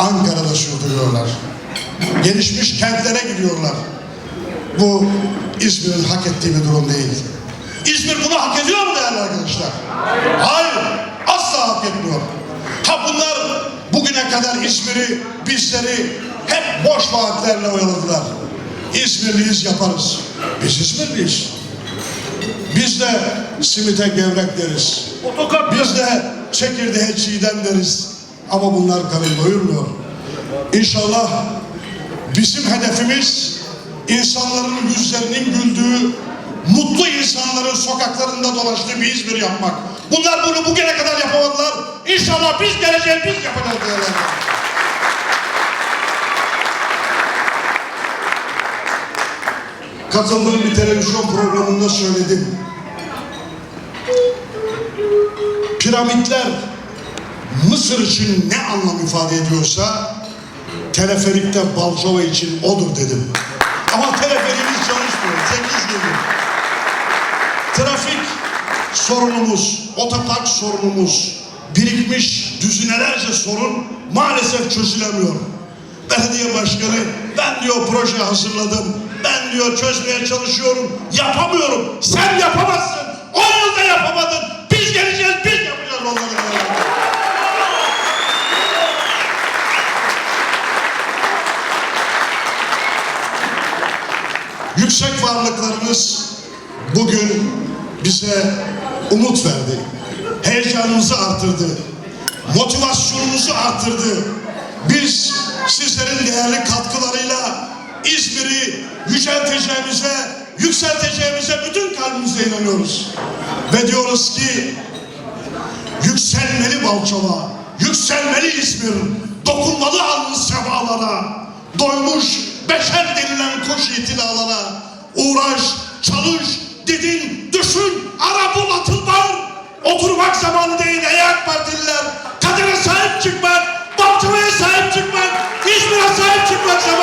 Ankara'da sürdürüyorlar. Gelişmiş kentlere gidiyorlar. Bu İzmir'in hak ettiği bir durum değil. İzmir bunu hak ediyor mu değerli arkadaşlar? Hayır, asla hak etmiyor. Ha bunlar bugüne kadar İzmir'i, bizleri hep boş vaatlerle oyaladılar. İzmirliyiz yaparız. Biz İzmirliyiz. Biz de simite gevrek deriz. Biz de çekirdeğe çiğdem deriz. Ama bunlar karın doyurmuyor. İnşallah bizim hedefimiz insanların yüzlerinin güldüğü, mutlu insanların sokaklarında dolaştığı bir İzmir yapmak. Bunlar bunu bugüne kadar yapamadılar. İnşallah biz geleceğiz, biz yapacağız diyorlar. Katıldığım bir televizyon programında söyledim. Piramitler Mısır için ne anlam ifade ediyorsa teleferikte Balçova için odur dedim. Ama teleferimiz çalışmıyor. 8 gündür. Trafik sorunumuz, otopark sorunumuz, birikmiş düzinelerce sorun maalesef çözülemiyor. Belediye başkanı ben diyor proje hazırladım. Ben diyor çözmeye çalışıyorum. Yapamıyorum. Sen yapamazsın. 10 yılda yapamadın. Biz geleceğiz, biz yapacağız onları. Yüksek varlıklarımız bugün bize umut verdi. Heyecanımızı artırdı. Motivasyonumuzu artırdı. Biz sizlerin değerli katkılarıyla İzmir'i yücelteceğimize, yükselteceğimize bütün kalbimizle inanıyoruz. Ve diyoruz ki yükselmeli Balçova, yükselmeli İzmir, dokunmalı alnı semalara, doymuş beşer denilen koş itilalara uğraş, çalış, didin, düşün, ara bul, atıl var. Oturmak zamanı değil ey AK Partililer. Kadere sahip çıkmak, Baltıma'ya sahip çıkmak, İzmir'e sahip çıkmak zamanı.